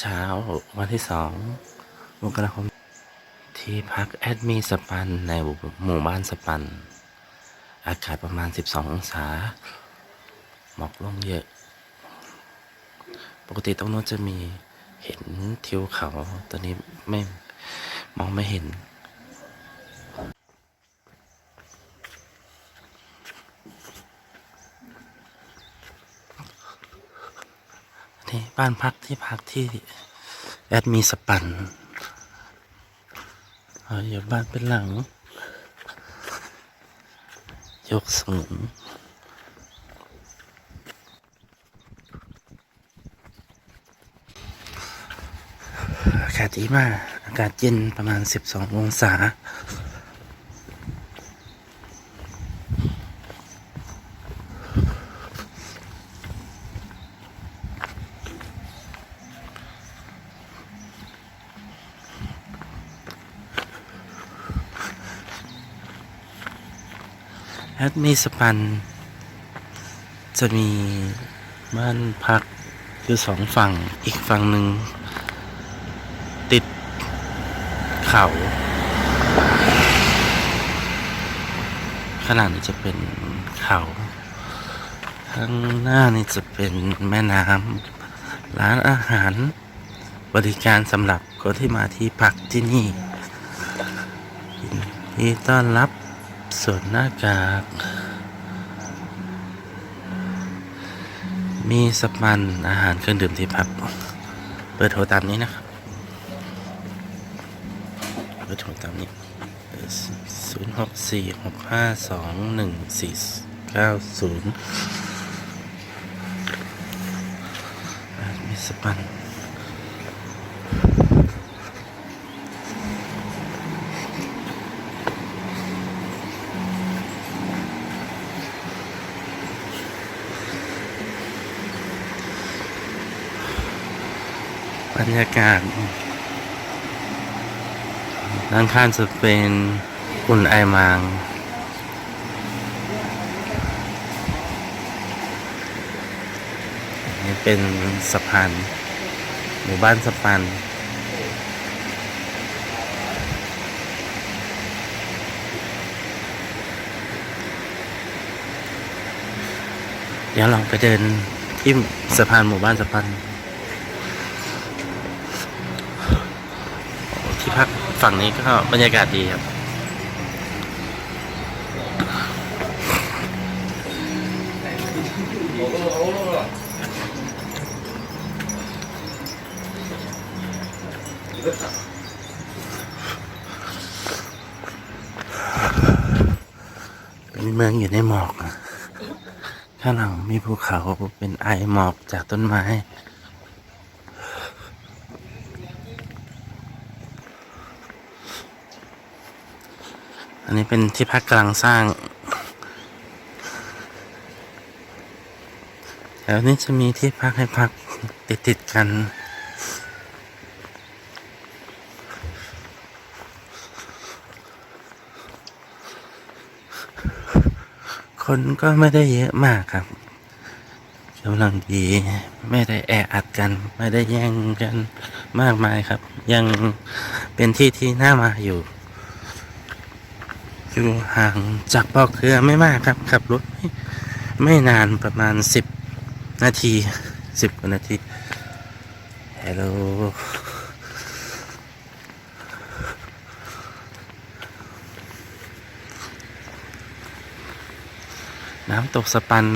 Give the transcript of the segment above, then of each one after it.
เช้าวันที่สองมกราคมที่พักแอดมีสปันในหมู่บ้านสปัน อากาศประมาณ 12 องศา หมอกลงเยอะ ปกติตรงโน้นจะมีเห็นทิวเขา ตอนนี้ไม่มองไม่เห็น บ้านพักที่พักที่แอดมีสปันเอออยู่บ้านเป็นหลัง ยกสูงอากาศดีมาก อากาศเย็นประมาณ 12 องศา แอดมีสปัน จะมีบ้านพักอยู่สองฝั่ง อีกฝั่งหนึ่ง ติดเขา ขนาดนี้จะเป็นเขาข้างหน้านี่จะเป็นแม่น้ำร้านอาหารบริการสำหรับคนที่มาที่พักที่นี่ยินดีต้อนรับ ส่วนหน้ากาก มีสปันอาหารเครื่องดื่มที่พักเบอร์โทรตามนี้นะครับเบอร์โทรตามนี้ศูนย์หกสี่หกห้าสองหนึ่งสี่เก้าศูนย์มีสปัน บรรยากาศด้านข้างจะเป็นอุ่นไอมาง นี่เป็นสะพานหมู่บ้านสะพานเดี๋ยวลองไปเดินที่สะพานหมู่บ้านสะพาน ที่พัก ฝั่งนี้ก็บรรยากาศดีครับ เป็นเมืองอยู่ในหมอกอะข้างหลังมีภูเขาเป็นไอหมอกจากต้นไม้ นนี้เป็นที่พักกำลังสร้างแถวนี้จะมีที่พักให้พักติดติดๆกัน คนก็ไม่ได้เยอะมากครับกำลังดีไม่ได้แออัดกัน ไม่ได้แย่งกันมากมายครับ ยังเป็นที่ที่น่ามาอยู่ อยู่ห่างจากปอกเครือไม่มากครับ ขับรถไม่ไม่นานประมาณสิบนาทีสิบกว่านาทีฮัลโหลน้ำตกสปัน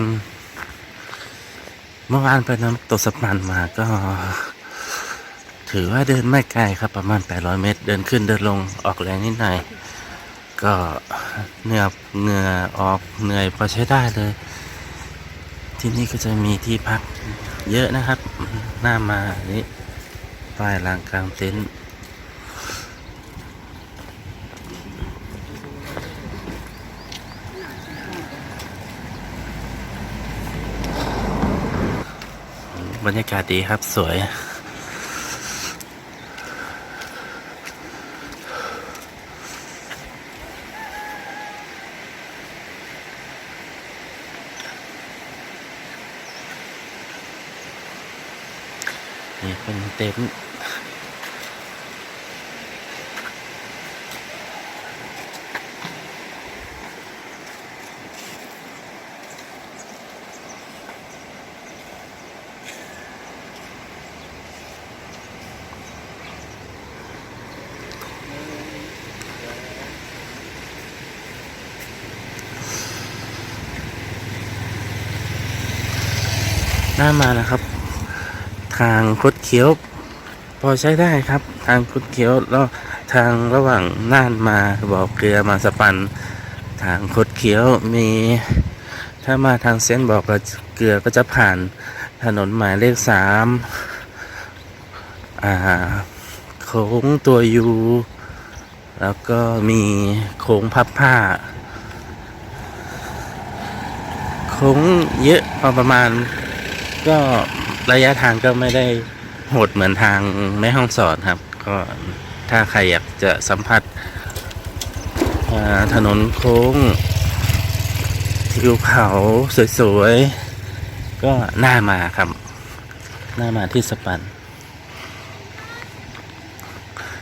เมื่อวานไปน้ำตกสปันมาก็ ถือว่าเดินไม่ไกลครับประมาณ 800 เมตร เดินขึ้นเดินลงออกแรงนิดหน่อย ก็เหนื่อยเหงื่อออกเหนื่อยพอใช้ได้เลย ที่นี่ก็จะมีที่พักเยอะนะครับ หน้ามานี่ป้ายลางกลางเต็นท์บรรยากาศดีครับสวย นี่เป็นเต็นท์หน้ามานะครับ ทางคดเคี้ยว พอใช้ได้ครับ ทางคดเคี้ยวแล้วทางระหว่างน่านมาบ่อเกลือมาสปัน ทางคดเคี้ยวมี ถ้ามาทางเส้นบอกเกลือก็จะผ่านถนนหมายเลขสามอ่าโค้งตัวยู แล้วก็มีโค้งพับผ้า โค้งเยอะพอประมาณ ก็ระยะทางก็ไม่ได้โหดเหมือนทางแม่ห้องสอนครับ ก็ถ้าใครอยากจะสัมผัสถนนโค้งทิวเขาสวยๆ ก็น่ามาครับ น่ามาที่สปัน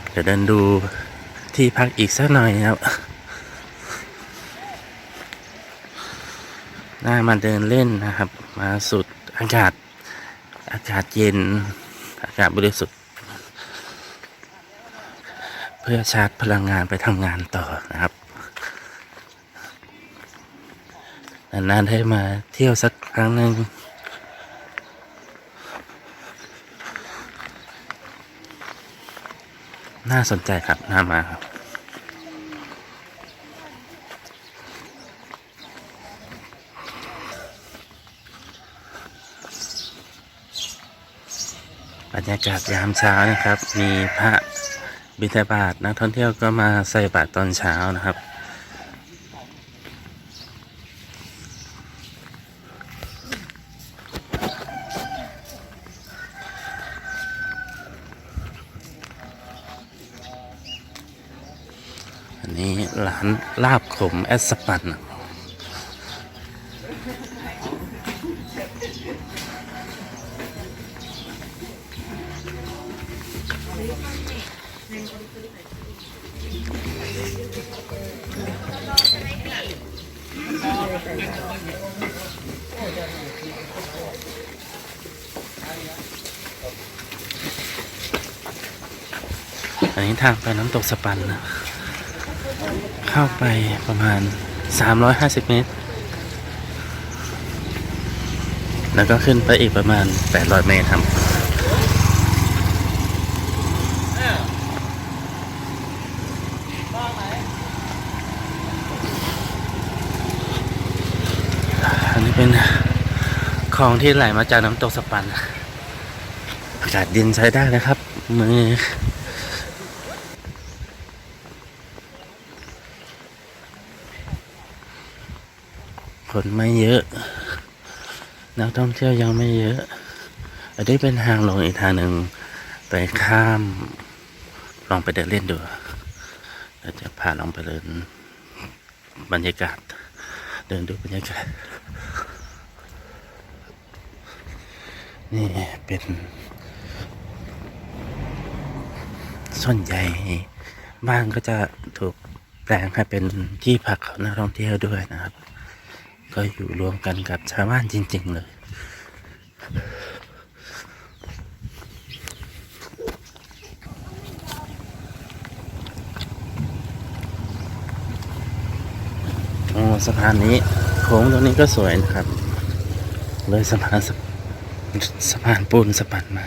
เดี๋ยวเดินดูที่พักอีกสักหน่อยครับน่ามาเดินเล่นนะครับ มาสุด อากาศ อากาศเย็น อากาศบริสุทธิ์ เพื่อชาร์จพลังงานไปทำงานต่อนะครับ นานๆให้มาเที่ยวสักครั้งหนึ่งน่าสนใจครับน่ามาครับ ยากาศยามเช้านะครับ มีพระบิณฑบาตนักท่องเที่ยวก็มาใส่บาตรตอนเช้านะครับ อันนี้ร้านลาบขมแอสปัน อันนี้ทางไปน้ำตกสปันนะเข้าไปประมาณ 350 เมตร แล้วก็ขึ้นไปอีกประมาณ 800 เมตรครับ อันนี้เป็น คลองที่ไหลมาจากน้ำตกสปันอากาศเย็นใช้ได้นะครับ มือคนไม่เยอะ นักท่องเที่ยวยังไม่เยอะ อันนี้เป็นทางลงอีกทางหนึ่งไปข้าม ลองไปเดินเล่นดูเราจะพาลองไปเดินบรรยากาศ เดินดูบรรยากาศ นี่เป็นส่วนใหญ่บ้านก็จะถูกแปลงให้เป็นที่พักของนักท่องเที่ยวด้วยนะครับ ก็อยู่รวมกันกับชาวบ้านจริง ๆ เลยโอ้สะพานนี้โค้งตรงนี้ก็สวยนะครับ เลยสะพานสะ สะพานปูนสะปันมา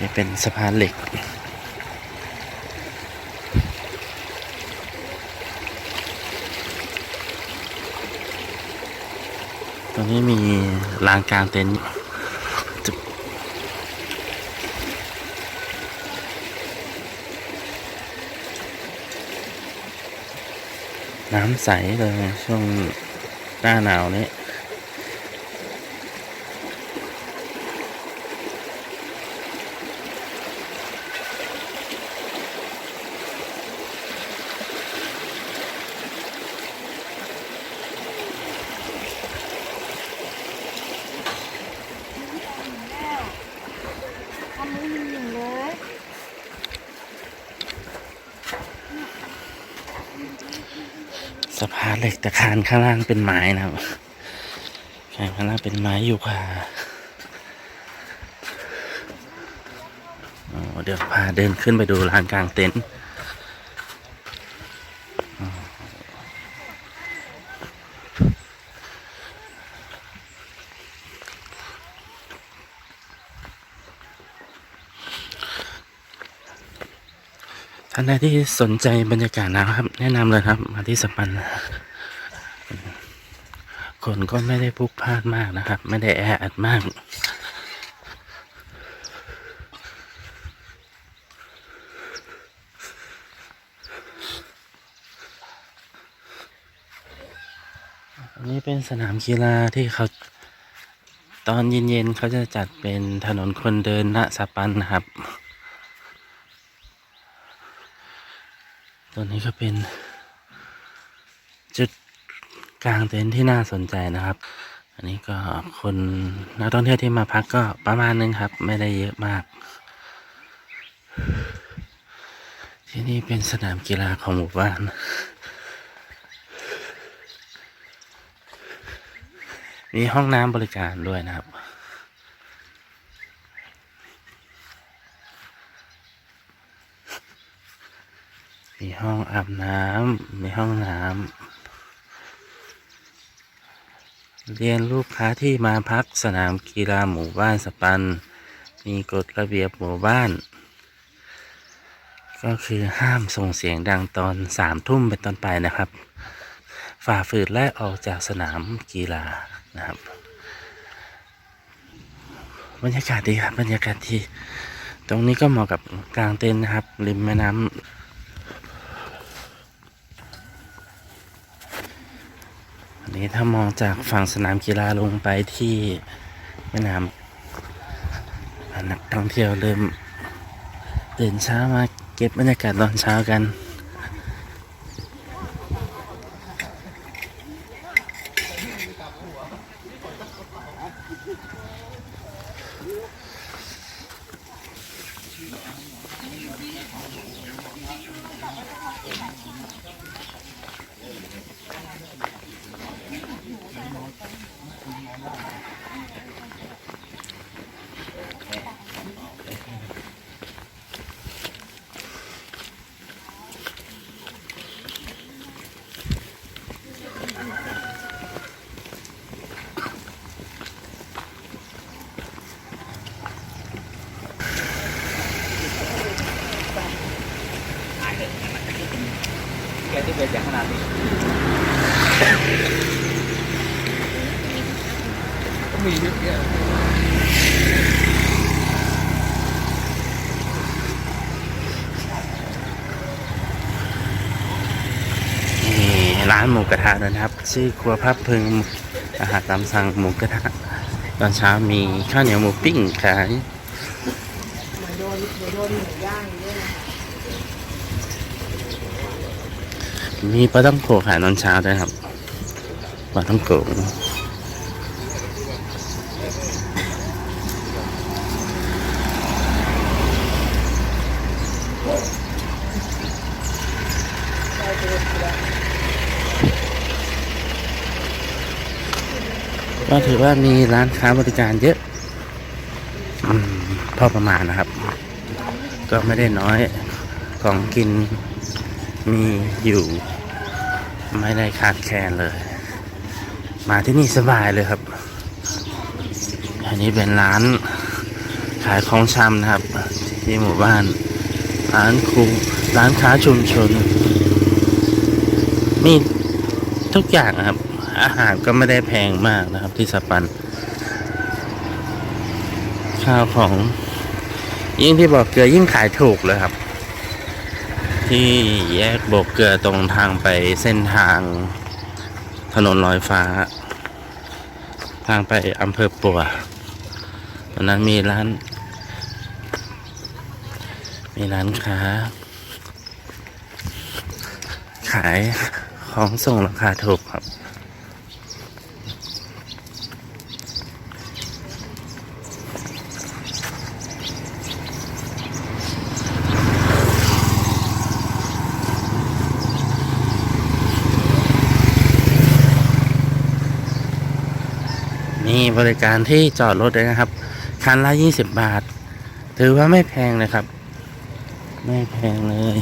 นี่เป็นสะพานเหล็กตรงนี้มีลานกลางเต็นท์ น้ำใสเลยช่วงหน้าหนาวนี้ สะพานเหล็กแต่คานข้างล่างเป็นไม้นะครับข้างล่างเป็นไม้อยู่ค่ะเดี๋ยวพาเดินขึ้นไปดูลานกลางเต็นท์านใดที่สนใจบรรยากาศนะครับ แนะนำเลยครับ มาที่สปัน คนก็ไม่ได้พลุกพล่านมากนะครับ ไม่ได้แออัดมาก อันนี้เป็นสนามกีฬาที่เขาตอนเย็นๆเขาจะจัดเป็นถนนคนเดินณสปันนะครับ ตัวนี้ก็เป็นจุดกลางเต็นท์ที่น่าสนใจนะครับ อันนี้ก็คนนักท่องเที่ยวที่มาพักก็ประมาณนึงครับ ไม่ได้เยอะมาก ที่นี่เป็นสนามกีฬาของหมู่บ้าน มีห้องน้ำบริการด้วยนะครับ มีห้องอาบน้ำมีห้องน้ำเรียนลูกค้าที่มาพักสนามกีฬาหมู่บ้านสปัน มีกฎระเบียบหมู่บ้าน ก็คือห้ามส่งเสียงดังตอนสามทุ่มเป็นต้นไปนะครับ ฝ่าฝืนและออกจากสนามกีฬานะครับ บรรยากาศดีครับบรรยากาศที่ตรงนี้ก็เหมาะกับกลางเต็นท์นะครับ ริมแม่น้ำ นี้ถ้ามองจากฝั่งสนามกีฬาลงไปที่แม่น้ำนักท่องเที่ยวเริ่มตื่นเช้ามาเก็บบรรยากาศตอนเช้ากัน มีเยอะแยะร้านหมูกระทะด้วยนะครับ ชื่อครัวพับพึงอาหารตามสั่งหมูกระทะตอนเช้ามีข้าวเหนียวหมูปิ้งขายมีปลาต้องโขขายตอนเช้าด้วยครับปลาต้องโข ก็ถือว่ามีร้านค้าบริการเยอะอพอประมาณนะครับ ก็ไม่ได้น้อยของกินมีอยู่ไม่ได้ขาดแคลนเลย มาที่นี่สบายเลยครับ อันนี้เป็นร้านขายของชำนะครับ ที่หมู่บ้านร้านคูร้านค้าชุมชน มีทุกอย่างครับ อาหารก็ไม่ได้แพงมากนะครับที่สปัน ข้าวของ ยิ่งที่บอกเกลือยิ่งขายถูกเลยครับ ที่แยกโบกเกลือตรงทางไปเส้นทางถนนลอยฟ้า ทางไปอำเภอปัวตอนนั้นมีร้าน มีร้านค้า ขายของส่งราคาถูกครับ บ ริการที่จอดรถด้วยนะครับ คันละ20บาท ถือว่าไม่แพงเลยครับ ไม่แพงเลย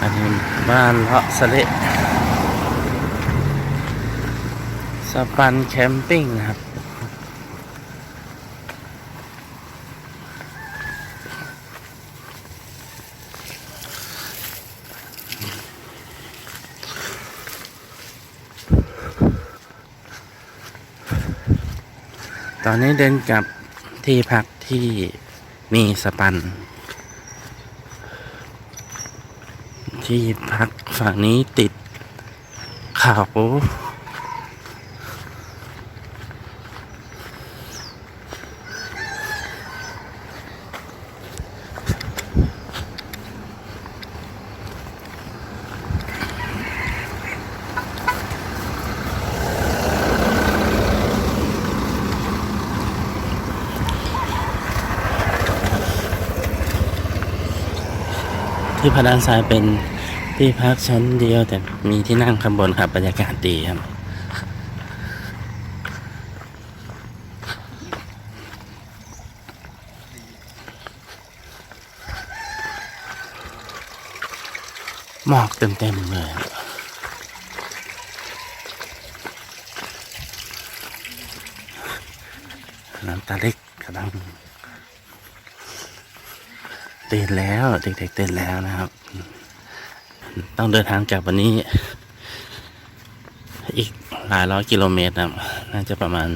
อันนี้บ้านเลาะสะเลสปันแคมปิ้งนะครับ อนนี้เดินกลับที่พักที่มีสปัน ที่พักฝั่งนี้ติดเขา ที่พระด้านซ้ายเป็นที่พักชั้นเดียว แต่มีที่นั่งข้างบนครับบรรยากาศดีครับหมอกเต็มๆเลยน้ำตาเล็กกำลัง ตื่นแล้ว เด็กๆตื่นแล้วนะครับ ต้องเดินทางกลับวันนี้ อีกหลายร้อยกิโลเมตรนะครับน่าจะประมาณ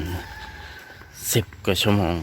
สิบกว่าชั่วโมง